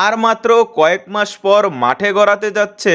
আর মাত্র কয়েক মাস পর মাঠে গড়াতে যাচ্ছে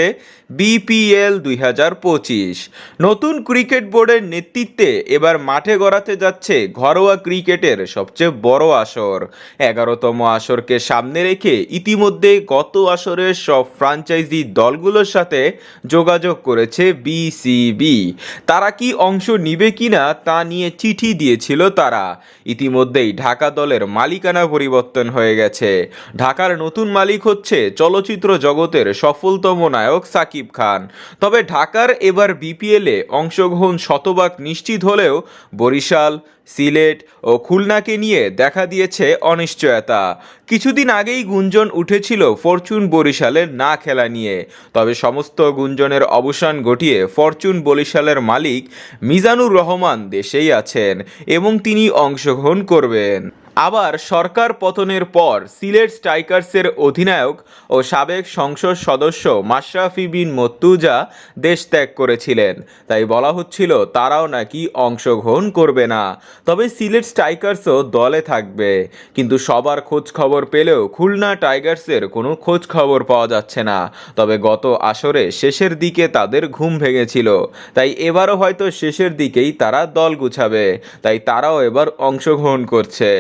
বিপিএল দুই হাজার পঁচিশ। নতুন ক্রিকেট বোর্ডের নেতৃত্বে এবার মাঠে গড়াতে যাচ্ছে ঘরোয়া ক্রিকেটের সবচেয়ে বড় আসর। এগারোতম আসরকে সামনে রেখে ইতিমধ্যে গত আসরের সব ফ্রাঞ্চাইজি দলগুলোর সাথে যোগাযোগ করেছে বিসিবি। তারা কি অংশ নিবে কিনা তা নিয়ে চিঠি দিয়েছিল তারা। ইতিমধ্যেই ঢাকা দলের মালিকানা পরিবর্তন হয়ে গেছে। ঢাকার নতুন মালিক হচ্ছে চলচ্চিত্র জগতের সফলতম নায়ক সাকিব খান। তবে ঢাকার এবার বিপিএলে অংশগ্রহণ শতভাগ নিশ্চিত হলেও বরিশাল, সিলেট ও খুলনাকে নিয়ে দেখা দিয়েছে অনিশ্চয়তা। কিছুদিন আগেই গুঞ্জন উঠেছিল ফরচুন বরিশালের না খেলা নিয়ে। তবে সমস্ত গুঞ্জনের অবসান ঘটিয়ে ফরচুন বরিশালের মালিক মিজানুর রহমান দেশেই আছেন এবং তিনি অংশগ্রহণ করবেন। আবার সরকার পতনের পর সিলেট স্ট্রাইকার্সের অধিনায়ক ও সাবেক সংসদ সদস্য মাশরাফি বিন মত্তুজা দেশ ত্যাগ করেছিলেন। তাই বলা হচ্ছিল তারাও নাকি অংশগ্রহণ করবে না। তবে সিলেট স্ট্রাইকার্সও দলে থাকবে। কিন্তু সবার খোঁজ খবর পেলেও খুলনা টাইগার্সের কোনো খোঁজ খবর পাওয়া যাচ্ছে না। তবে গত আসরে শেষের দিকে তাদের ঘুম ভেঙেছিল। তাই এবারও হয়তো শেষের দিকেই তারা দল গুছাবে। তাই তারাও এবার অংশগ্রহণ করছে।